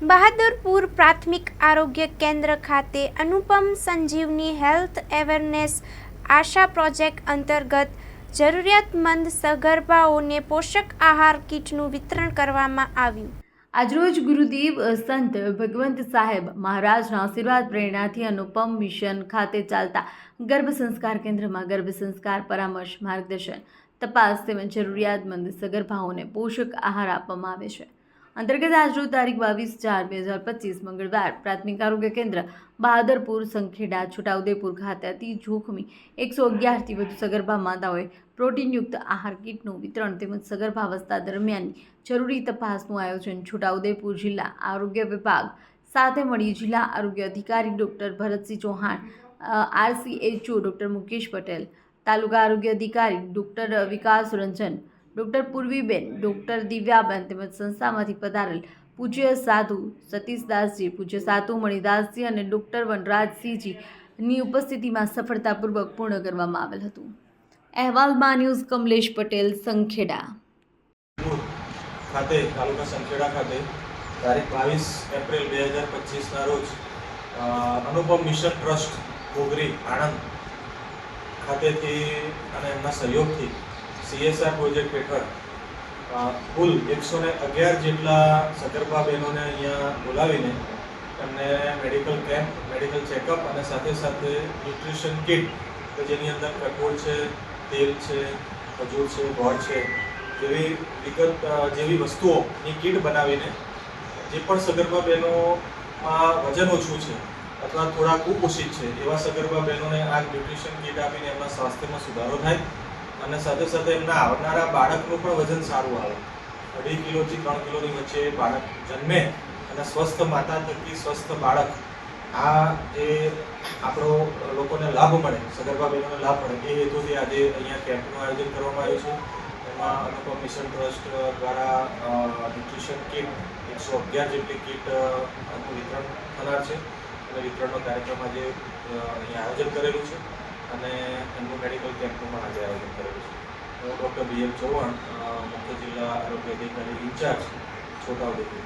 બહાદુરપુર પ્રાથમિક આરોગ્ય કેન્દ્ર ખાતે Anupam Sanjivani health awareness Asha project અંતર્ગત જરૂરિયાતમંદ સગર્ભાઓને પોષક આહાર કીટનું વિતરણ કરવામાં આવ્યું. આજરોજ ગુરુદેવ સંત ભગવંત સાહેબ મહારાજના આશીર્વાદ પ્રેરણાથી અનુપમ મિશન ખાતે ચાલતા ગર્ભ સંસ્કાર કેન્દ્રમાં ગર્ભ સંસ્કાર પરામર્શ માર્ગદર્શન, તપાસ તેમજ જરૂરિયાતમંદ સગર્ભાઓને પોષક આહાર આપવામાં આવે છે. અંતર્ગત આજરોજ તારીખ બાવીસ ચાર બે હજાર પચીસ મંગળવાર પ્રાથમિક આરોગ્ય કેન્દ્ર બહાદરપુર સંખેડા, છોટાઉદેપુર ખાતે અતિ જોખમી એકસો અગિયારથી વધુ સગર્ભા માતાઓએ પ્રોટીનયુક્ત આહાર કીટનું વિતરણ તેમજ સગર્ભાવસ્થા દરમિયાન જરૂરી તપાસનું આયોજન છોટાઉદેપુર જિલ્લા આરોગ્ય વિભાગ સાથે મળી જિલ્લા આરોગ્ય અધિકારી doctor Bharatsinh Chauhan RCHO doctor Mukesh Patel, તાલુકા આરોગ્ય અધિકારી doctor Vikas Ranjan doctor Purviben, doctor Divyaben તેમજ સંસ્થામાંથી પધારેલ પૂજ્ય સાધુ સતીશદાસજી, પૂજ્ય સાધુ મણિદાસજી અને ડૉક્ટર વનરાજસિંહજીની ઉપસ્થિતિમાં સફળતાપૂર્વક પૂર્ણ કરવામાં આવેલ હતું. અહેવાલમાં ન્યૂઝ કમલેશ પટેલ, સંખેડા. ખાતે, તાલુકા સંખેડા ખાતે તારીખ બાવીસ એપ્રિલ બે હજાર પચીસના રોજ અનુપમ મિશન ટ્રસ્ટ ગોગરી આણંદ ખાતેથી અને એમના સહયોગથી સીએસઆર પ્રોજેક્ટ હેઠળ કુલ એકસો ને અગિયાર જેટલા સગર્ભા બહેનોને અહીંયા બોલાવીને એમને મેડિકલ કેમ્પ, મેડિકલ ચેકઅપ અને સાથે સાથે ન્યુટ્રિશન કિટ, કે જેની અંદર કઠોળ છે, તેલ છે, ખજૂર છે, ગોળ છે, જેવી વિગત જેવી વસ્તુઓની કિટ બનાવીને જે પણ સગર્ભા બહેનોમાં વજન ઓછું છે અથવા થોડા કુપોષિત છે, એવા સગર્ભા બહેનોને આ ન્યુટ્રિશન કિટ આપીને એમના સ્વાસ્થ્યમાં સુધારો થાય. અને સાથે સાથે એમના આવનારા બાળકનું પણ વજન સારું આવે. અઢી કિલોથી ત્રણ કિલોની વચ્ચે બાળક જન્મે અને સ્વસ્થ માતા થકી સ્વસ્થ બાળક. આ જે આપણો લોકોને લાભ મળે સગર્ભા બહેનોને લાભ મળે એ હેતુથી આજે અહીંયા કેમ્પનું આયોજન કરવામાં આવ્યું છે. એમાં અનુપમ મિશન ટ્રસ્ટ દ્વારા ન્યુટ્રિશન કીટ એકસો અગિયાર જેટલી કીટ અ, વિતરણ થનાર છે. અને વિતરણનો કાર્યક્રમ આજે અહીંયા આયોજન કરેલું છે. અને એમનું મેડિકલ કેમ્પનું પણ આજે આયોજન કરેલું છે. હું ડૉક્ટર બી એમ ચૌહાણ મુખ્ય જિલ્લા આરોગ્ય અધિકારી ઇન્ચાર્જ, છોટાઉદેપુર.